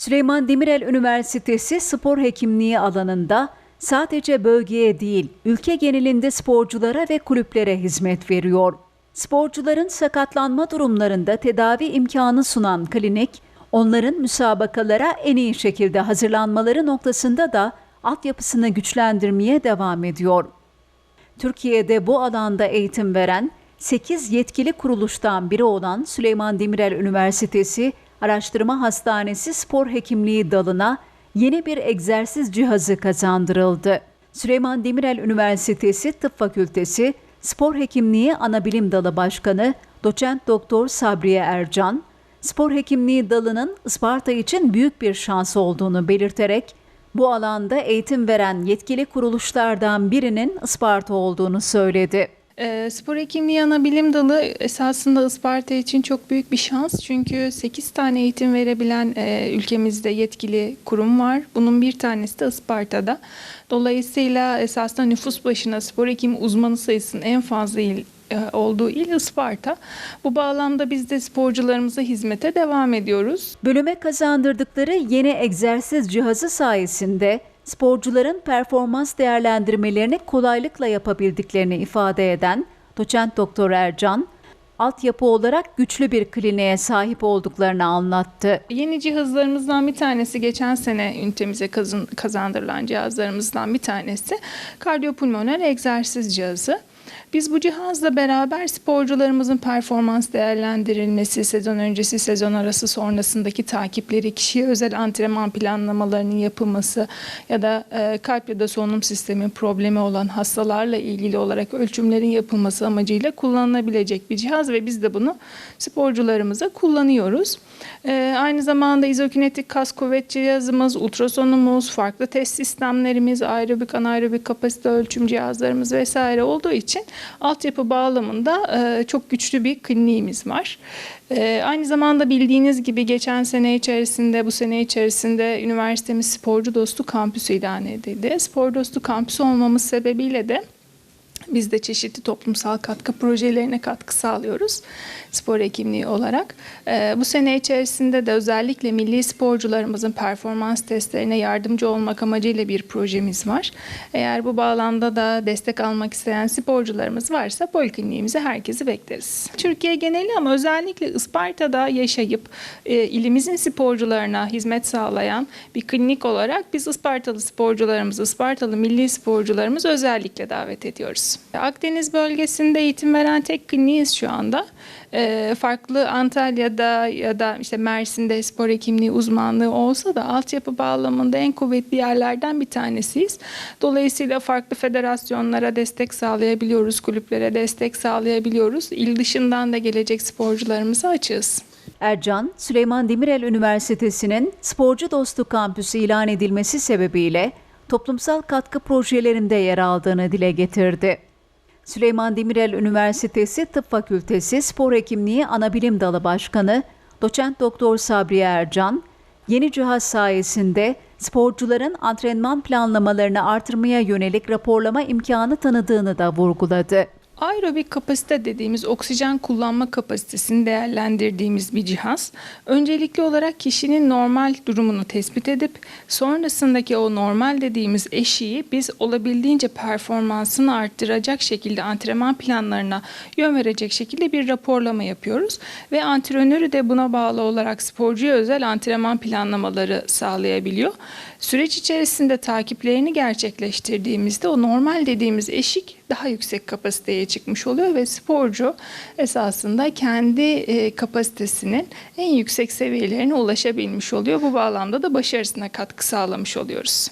Süleyman Demirel Üniversitesi spor hekimliği alanında sadece bölgeye değil, ülke genelinde sporculara ve kulüplere hizmet veriyor. Sporcuların sakatlanma durumlarında tedavi imkanı sunan klinik, onların müsabakalara en iyi şekilde hazırlanmaları noktasında da altyapısını güçlendirmeye devam ediyor. Türkiye'de bu alanda eğitim veren 8 yetkili kuruluştan biri olan Süleyman Demirel Üniversitesi Araştırma Hastanesi Spor Hekimliği dalına yeni bir egzersiz cihazı kazandırıldı. Süleyman Demirel Üniversitesi Tıp Fakültesi Spor Hekimliği Anabilim Dalı Başkanı Doçent Doktor Sabriye Ercan, spor hekimliği dalının Isparta için büyük bir şans olduğunu belirterek bu alanda eğitim veren yetkili kuruluşlardan birinin Isparta olduğunu söyledi. E, spor hekimliği ana bilim dalı esasında Isparta için çok büyük bir şans. Çünkü 8 tane eğitim verebilen e, ülkemizde yetkili kurum var. Bunun bir tanesi de Isparta'da. Dolayısıyla esasında nüfus başına spor hekimi uzmanı sayısının en fazla il, e, olduğu il Isparta. Bu bağlamda biz de sporcularımıza hizmete devam ediyoruz. Bölüme kazandırdıkları yeni egzersiz cihazı sayesinde sporcuların performans değerlendirmelerini kolaylıkla yapabildiklerini ifade eden doçent doktor Ercan, altyapı olarak güçlü bir kliniğe sahip olduklarını anlattı. Yeni cihazlarımızdan bir tanesi geçen sene ünitemize kazandırılan cihazlarımızdan bir tanesi kardiyopulmoner egzersiz cihazı. Biz bu cihazla beraber sporcularımızın performans değerlendirilmesi, sezon öncesi, sezon arası sonrasındaki takipleri, kişiye özel antrenman planlamalarının yapılması ya da e, kalp ya da solunum sistemi problemi olan hastalarla ilgili olarak ölçümlerin yapılması amacıyla kullanılabilecek bir cihaz ve biz de bunu sporcularımıza kullanıyoruz. E, aynı zamanda izokinetik kas kuvvet cihazımız, ultrasonumuz, farklı test sistemlerimiz, aerobik, anaerobik kapasite ölçüm cihazlarımız vesaire olduğu için altyapı bağlamında e, çok güçlü bir kliniğimiz var. E, aynı zamanda bildiğiniz gibi geçen sene içerisinde, bu sene içerisinde üniversitemiz Sporcu Dostu Kampüsü ilan edildi. Spor Dostu Kampüsü olmamız sebebiyle de biz de çeşitli toplumsal katkı projelerine katkı sağlıyoruz spor hekimliği olarak. Ee, bu sene içerisinde de özellikle milli sporcularımızın performans testlerine yardımcı olmak amacıyla bir projemiz var. Eğer bu bağlamda da destek almak isteyen sporcularımız varsa polikliniğimize herkesi bekleriz. Türkiye geneli ama özellikle Isparta'da yaşayıp e, ilimizin sporcularına hizmet sağlayan bir klinik olarak biz Ispartalı sporcularımızı, Ispartalı milli sporcularımızı özellikle davet ediyoruz. Akdeniz bölgesinde eğitim veren tek kliniğiz şu anda. Ee, farklı Antalya'da ya da işte Mersin'de spor hekimliği uzmanlığı olsa da altyapı bağlamında en kuvvetli yerlerden bir tanesiyiz. Dolayısıyla farklı federasyonlara destek sağlayabiliyoruz, kulüplere destek sağlayabiliyoruz. İl dışından da gelecek sporcularımıza açığız. Ercan, Süleyman Demirel Üniversitesi'nin Sporcu Dostu Kampüsü ilan edilmesi sebebiyle toplumsal katkı projelerinde yer aldığını dile getirdi. Süleyman Demirel Üniversitesi Tıp Fakültesi Spor Hekimliği Anabilim Dalı Başkanı Doçent Doktor Sabriye Ercan, yeni cihaz sayesinde sporcuların antrenman planlamalarını artırmaya yönelik raporlama imkanı tanıdığını da vurguladı. Aerobik kapasite dediğimiz oksijen kullanma kapasitesini değerlendirdiğimiz bir cihaz. Öncelikli olarak kişinin normal durumunu tespit edip sonrasındaki o normal dediğimiz eşiği biz olabildiğince performansını arttıracak şekilde antrenman planlarına yön verecek şekilde bir raporlama yapıyoruz. Ve antrenörü de buna bağlı olarak sporcuya özel antrenman planlamaları sağlayabiliyor. Süreç içerisinde takiplerini gerçekleştirdiğimizde o normal dediğimiz eşik daha yüksek kapasiteye çıkmış oluyor ve sporcu esasında kendi e, kapasitesinin en yüksek seviyelerine ulaşabilmiş oluyor. Bu bağlamda da başarısına katkı sağlamış oluyoruz.